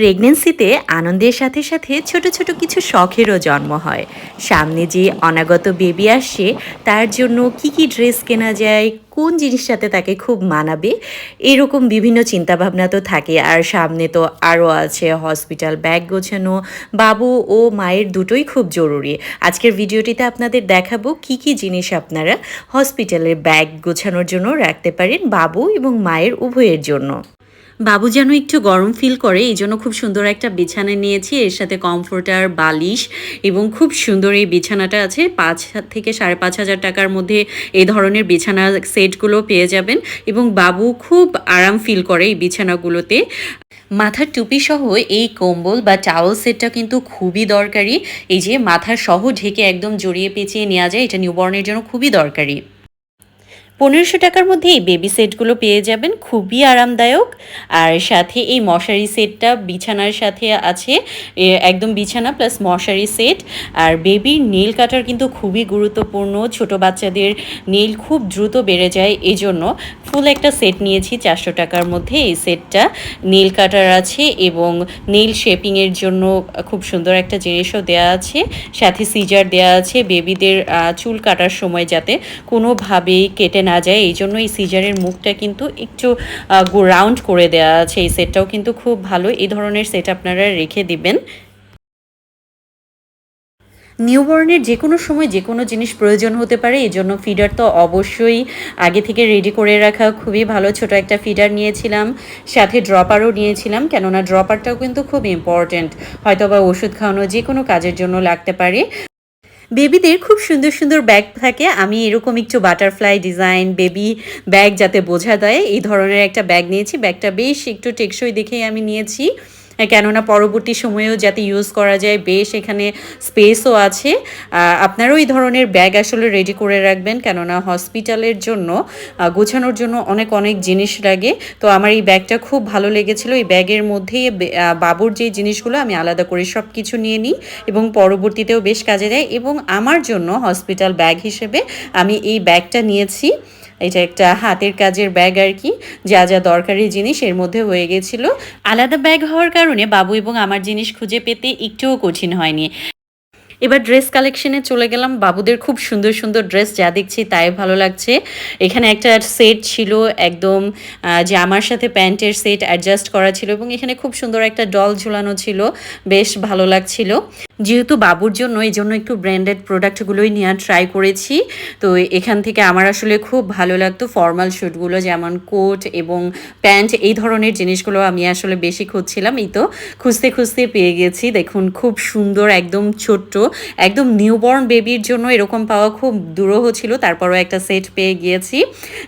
প্রেগনেন্সিতে আনন্দের সাথে সাথে ছোট ছোট কিছু শখেরও জন্ম হয়। সামনে যে অনাগত বেবি আসছে, তার জন্য কি কি ড্রেস কেনা যায়, কোন জিনিসটাতে তাকে খুব মানাবে, এরকম বিভিন্ন চিন্তাভাবনা তো থাকে। আর সামনে তো আরও আছে হসপিটাল ব্যাগ গোছানো, বাবু ও মায়ের দুটোই খুব জরুরি। আজকের ভিডিওটিতে আপনাদের দেখাবো কি কি জিনিস আপনারা হসপিটালের ব্যাগ গোছানোর জন্য রাখতে পারেন বাবু এবং মায়ের উভয়ের জন্য। বাবু যেন একটু গরম ফিল করে, এই জন্য খুব সুন্দর একটা বিছানা নিয়েছি। এর সাথে কমফোর্টার বালিশ এবং খুব সুন্দর এই বিছানাটা আছে। পাঁচ হাজার থেকে সাড়ে পাঁচ হাজার টাকার মধ্যে এই ধরনের বিছানা সেটগুলো পেয়ে যাবেন এবং বাবু খুব আরাম ফিল করে এই বিছানাগুলোতে। মাথার টুপি সহ এই কম্বল বা টাওয়েল সেটটা কিন্তু খুবই দরকারি। এই যে মাথার সহ ঢেকে একদম জড়িয়ে পেঁচিয়ে নেওয়া যায়, এটা নিউবর্নের জন্য খুবই দরকারি। পনেরোশো টাকার মধ্যে এই বেবি সেটগুলো পেয়ে যাবেন, খুবই আরামদায়ক। আর সাথে এই মশারি সেটটা বিছানার সাথে আছে একদম বিছানা প্লাস মশারি সেট আর বেবির নীল কাটার কিন্তু খুবই গুরুত্বপূর্ণ, ছোট বাচ্চাদের নীল খুব দ্রুত বেড়ে যায়। এই জন্য ফুল একটা সেট নিয়েছি চারশো টাকার মধ্যে। এই সেটটা নীল কাটার আছে এবং নীল শেপিংয়ের জন্য খুব সুন্দর একটা জিনিসও দেওয়া আছে। সাথে সিজার দেওয়া আছে। বেবিদের চুল কাটার সময় যাতে কোনোভাবেই কেটে না যায়, এই জন্য এই সিজারের মুখটা কিন্তু একটু রাউন্ড করে দেওয়া আছে। এই সেটটাও কিন্তু খুব ভালো। এই ধরনের সেট আপনারা রেখে দিবেন। নিউবর্নের যে কোনো সময় যে কোনো জিনিস প্রয়োজন হতে পারে, এই জন্য ফিডার তো অবশ্যই আগে থেকে রেডি করে রাখা খুবই ভালো। ছোট একটা ফিডার নিয়েছিলাম, সাথে ড্রপারও নিয়েছিলাম, কেননা ড্রপারটাও কিন্তু খুব ইম্পর্ট্যান্ট হয়তো বা ওষুধ খাওয়ানো যে কোনো কাজের জন্য লাগতে পারে। বেবিদের খুব সুন্দর সুন্দর ব্যাগ থাকে। আমি এরকম একটু বাটারফ্লাই ডিজাইন, বেবি ব্যাগ যাতে বোঝা দেয় এই ধরনের একটা ব্যাগ নিয়েছি। ব্যাগটা বেশ একটু টেকসই দেখেই আমি নিয়েছি। কেননা পরবর্তী সময়েও যাতে ইউজ করা যায় বেশ এখানে স্পেসও আছে। আপনারাও এই ধরনের ব্যাগ আসলে রেডি করে রাখবেন কেননা হসপিটালের জন্য গোছানোর জন্য অনেক অনেক জিনিস লাগে। তো আমার এই ব্যাগটা খুব ভালো লেগেছিল। এই ব্যাগের আহ, বাবুর যে জিনিসগুলো আমি আলাদা করে সব কিছু নিয়ে নিই এবং পরবর্তীতেও বেশ কাজে দেয় এবং আমার জন্য হসপিটাল ব্যাগ হিসেবে আমি এই ব্যাগটা নিয়েছি। এটা একটা হাতের কাজের ব্যাগ আর কি। যা যা দরকারি জিনিস এর মধ্যে হয়ে গেছিল। আলাদা ব্যাগ হওয়ার কারণে বাবু এবং আমার জিনিস খুঁজে পেতে একটুও কঠিন হয়নি। এবার ড্রেস কালেকশনে চলে গেলাম। বাবুদের খুব সুন্দর সুন্দর ড্রেস যা দেখছি তাই ভালো লাগছে। এখানে একটা সেট ছিল একদম যে আমার সাথে প্যান্টের সেট অ্যাডজাস্ট করা ছিল এবং এখানে খুব সুন্দর একটা ডল ঝুলানো ছিল। বেশ ভালো লাগছিল। যেহেতু বাবুর জন্য, এই জন্য একটু ব্র্যান্ডেড প্রোডাক্টগুলোই নেওয়ার ট্রাই করেছি। তো এখান থেকে আমার আসলে খুব ভালো লাগতো ফর্মাল শ্যুটগুলো যেমন কোট এবং প্যান্ট এই ধরনের জিনিসগুলো আমি আসলে বেশি খুঁজছিলাম। এই তো খুঁজতে খুঁজতে পেয়ে গেছি। দেখুন, খুব সুন্দর, একদম ছোট্ট, একদম নিউবর্ন বেবির জন্য এরকম পাওয়া খুব দুরূহ ছিল। তারপরও একটা সেট পেয়ে গিয়েছি।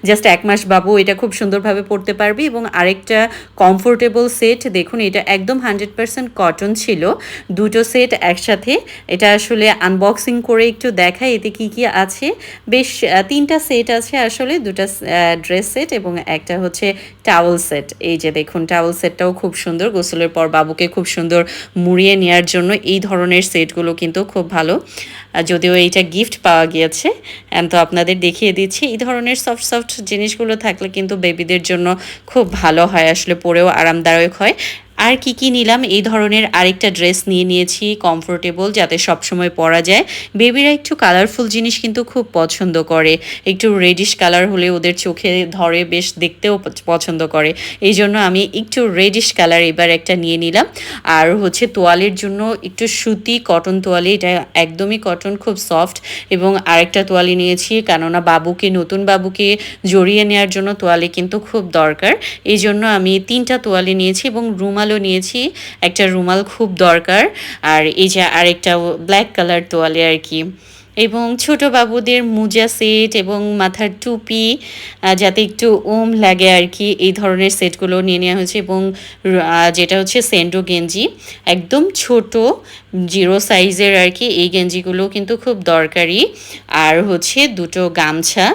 জাস্ট এক মাস বাবু, এটা খুব সুন্দরভাবে পড়তে পারবে এবং আরেকটা কমফোর্টেবল সেট দেখুন, এটা একদম হান্ড্রেড পার্সেন্ট কটন ছিল। দুটো সেট একসাথে। এটা আসলে আনবক্সিং করে একটু দেখাই এতে কি কি আছে। বেশ তিনটা সেট আছে আসলে। দুটা ড্রেস সেট এবং একটা হচ্ছে টাওয়েল সেট এই যে দেখুন টাওয়েল সেটটাও খুব সুন্দর। গোসলের পর বাবুকে খুব সুন্দর মুড়িয়ে নেওয়ার জন্য এই ধরনের সেটগুলো কিন্তু খুব ভালো। যদিও এইটা গিফট পাওয়া গিয়েছে তো আপনাদের দেখিয়ে দিচ্ছি। এই ধরনের সফট সফট জিনিসগুলো থাকলে কিন্তু বেবিদের জন্য খুব ভালো হয়, আসলে পরেও আরামদায়ক হয়। আর কি কি নিলাম? এই ধরনের আরেকটা ড্রেস নিয়ে নিয়েছি কমফোর্টেবল যাতে সবসময় পরা যায়। বেবিরা একটু কালারফুল জিনিস কিন্তু খুব পছন্দ করে। একটু রেডিশ কালার হলে ওদের চোখে ধরে বেশ দেখতেও পছন্দ করে। এই জন্য আমি একটু রেডিশ কালার এবার একটা নিয়ে নিলাম। আর হচ্ছে তোয়ালের জন্য একটু সুতি কটন তোয়ালে, এটা একদমই কটন খুব সফট এবং আরেকটা তোয়ালি নিয়েছি। কেননা বাবুকে, নতুন বাবুকে জড়িয়ে নেওয়ার জন্য তোয়ালে কিন্তু খুব দরকার। এই জন্য আমি তিনটা তোয়ালে নিয়েছি এবং রুমালও নিয়েছি, একটা রুমাল খুব দরকার। আর এই যে আরেকটা ব্ল্যাক কালার তোয়ালে আর কি। এবং ছোট বাবুদের মোজা সেট এবং মাথার টুপি যাতে একটু ওম লাগে আর কি, এই ধরনের সেটগুলো নিয়ে নেওয়া হয়েছে এবং যেটা হচ্ছে সেন্ডো গেঞ্জি, একদম ছোট, জিরো সাইজের আর কি, এই গেঞ্জিগুলো কিন্তু খুব দরকারি। আর হচ্ছে দুটো গামছা,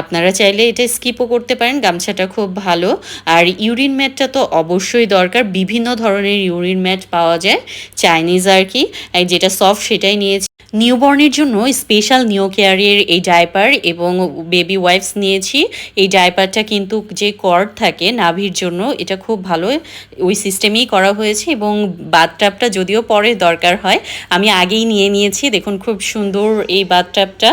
আপনারা চাইলে এটা স্কিপও করতে পারেন, গামছাটা খুব ভালো। আর ইউরিন ম্যাটটা তো অবশ্যই দরকার, বিভিন্ন ধরনের ইউরিন ম্যাট পাওয়া যায়, চাইনিজ আর কি যেটা সফট সেটাই নিয়েছি। নিউবর্নের জন্য স্পেশাল নিউ কেয়ারের এই ডাইপার এবং বেবি ওয়াইপস নিয়েছি। এই ডাইপারটা কিন্তু যে কর্ড থাকে নাভির জন্য, এটা খুব ভালো। ওই সিস্টেমেই করা হয়েছে এবং বাথটাবটা যদিও পরে দরকার হয়, আমি আগেই নিয়ে নিয়েছি। দেখুন, খুব সুন্দর এই বাথটাবটা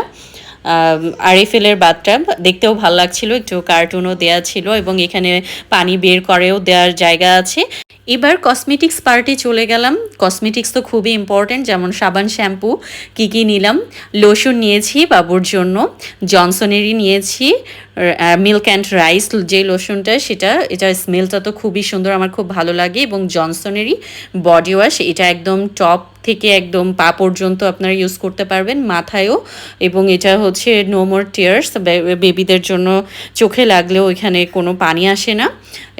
আরএফএলের বাথটাব দেখতেও ভালো লাগছিল, একটু কার্টুনও দেয়া ছিল এবং এখানে পানি বের করেও দেওয়ার জায়গা আছে। এবার কসমেটিক্স পার্টে চলে গেলাম। কসমেটিক্স তো খুবই ইম্পর্ট্যান্ট যেমন সাবান শ্যাম্পু কী কী নিলাম? লোশন নিয়েছি বাবুর জন্য জনসনেরই নিয়েছি মিল্ক অ্যান্ড রাইস যে লোশনটা সেটা, এটা স্মেলটা তো খুবই সুন্দর, আমার খুব ভালো লাগে এবং জনসনেরই বডি ওয়াশ এটা একদম টপ থেকে একদম পা পর্যন্ত আপনারা ইউজ করতে পারবেন মাথায়ও এবং এটা হচ্ছে নো মোর টিয়ার্স বেবিদের জন্য চোখে লাগলেও এখানে কোনো পানি আসে না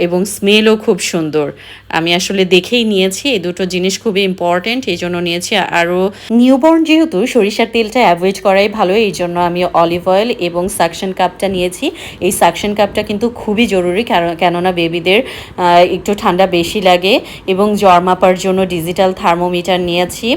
এবং স্মেলও খুব সুন্দর। আমি আসলে দেখেই নিয়েছি, এই দুটো জিনিস খুবই ইম্পর্ট্যান্ট এই জন্য নিয়েছি। আরও নিউবর্ন যেহেতু, সরিষার তেলটা অ্যাভয়েড করাই ভালো, এই জন্য আমি অলিভ অয়েল এবং সাকশন কাপটা নিয়েছি। এই সাকশন কাপটা কিন্তু খুবই জরুরি, কারণ, কেননা বেবিদের একটু ঠান্ডা বেশি লাগে এবং জ্বর মাপার জন্য ডিজিটাল থার্মোমিটার নিয়েছি।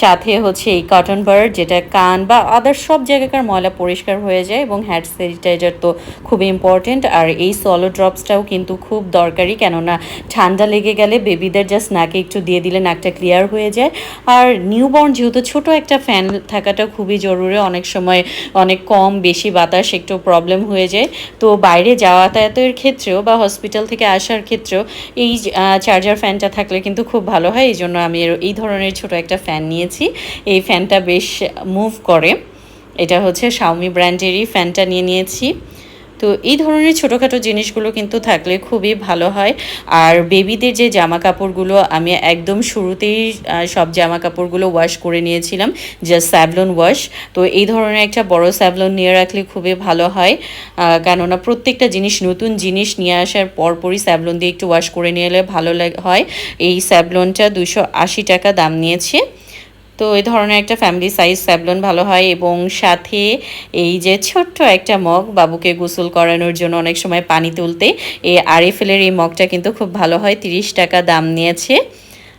সাথে হচ্ছে এই কটন বার্ড যেটা কান বা আদার সব জায়গাকার ময়লা পরিষ্কার হয়ে যায় এবং হ্যান্ড স্যানিটাইজার তো খুবই ইম্পর্টেন্ট আর এই সলো ড্রপসটাও কিন্তু খুব দরকারি, কেননা ঠান্ডা লেগে গেলে বেবিদের জাস্ট নাকে একটু দিয়ে দিলে নাকটা ক্লিয়ার হয়ে যায়। আর নিউবর্ন যেহেতু ছোট একটা ফ্যান থাকাটা খুবই জরুরি, অনেক সময় অনেক কম, বেশি বাতাস, একটু প্রবলেম হয়ে যায়। তো বাইরে যাতায়াতের ক্ষেত্রেও বা হসপিটাল থেকে আসার ক্ষেত্রেও এই চার্জার ফ্যানটা থাকলে কিন্তু খুব ভালো হয়। এই জন্য আমি এই ধরনের ছোট একটা ফ্যান নিয়েছি। এই ফ্যানটা বেশ মুভ করে। এটা হচ্ছে শাওমি ব্র্যান্ডেরই ফ্যানটা নিয়ে নিয়েছি। তো এই ধরনের ছোটোখাটো জিনিসগুলো কিন্তু থাকলে খুবই ভালো হয়। আর বেবিদের যে জামা কাপড়গুলো আমি একদম শুরুতেই সব জামা কাপড়গুলো ওয়াশ করে নিয়েছিলাম জাস্ট স্যাভলন ওয়াশ তো এই ধরনের একটা বড় স্যাভলন নিয়ে রাখলে খুবই ভালো হয়। কেননা প্রত্যেকটা জিনিস, নতুন জিনিস নিয়ে আসার পরপরই স্যাভলন দিয়ে একটু ওয়াশ করে নিয়ে এলে ভালো হয়। এই স্যাভলনটা দুশো টাকা দাম নিয়েছে। তো এই ধরনের একটা ফ্যামিলি সাইজ স্যাবলন ভালো হয় এবং সাথে এই যে ছোট্ট একটা মগ বাবুকে গোসল করানোর জন্য অনেক সময় পানি তুলতে এই আরিফেলের এই মগটা কিন্তু খুব ভালো হয়, তিরিশ টাকা দাম নিয়েছে।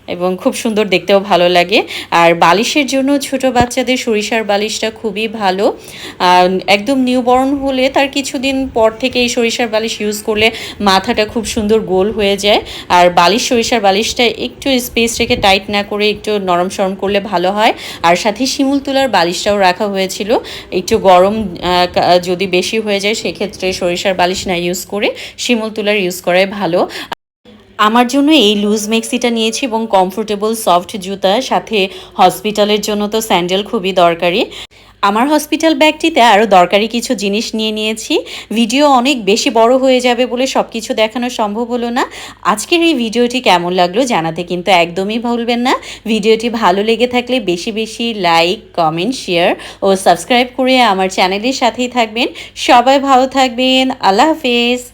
এবং খুব সুন্দর দেখতেও ভালো লাগে। আর বালিশের জন্য ছোট বাচ্চাদের সরিষার বালিশটা খুবই ভালো। একদম নিউবর্ন হলে তার কিছুদিন পর থেকে এই সরিষার বালিশ ইউজ করলে মাথাটা খুব সুন্দর গোল হয়ে যায়। আর বালিশ, সরিষার বালিশটা একটু স্পেস রেখে টাইট না করে একটু নরম সরম করলে ভালো হয়। আর সাথে শিমুল তুলার বালিশটাও রাখা হয়েছিল। একটু গরম যদি বেশি হয়ে যায়, সেক্ষেত্রে সরিষার বালিশ না ইউজ করে শিমুল তুলার ইউজ করাই ভালো। আমার জন্য এই লুজ মেক্সিটা নিয়েছি এবং কমফোর্টেবল সফট জুতা, সাথে হসপিটালের জন্য তো স্যান্ডেল খুবই দরকারি। আমার হসপিটাল ব্যাগটিতে আরও দরকারি কিছু জিনিস নিয়ে নিয়েছি। ভিডিও অনেক বেশি বড় হয়ে যাবে বলে সব কিছু দেখানো সম্ভব হলো না। আজকের এই ভিডিওটি কেমন লাগল জানাতে কিন্তু একদমই ভুলবেন না। ভিডিওটি ভালো লেগে থাকলে বেশি বেশি লাইক কমেন্ট শেয়ার ও সাবস্ক্রাইব করে আমার চ্যানেলের সাথেই থাকবেন। সবাই ভালো থাকবেন। আল্লাহ হাফেজ।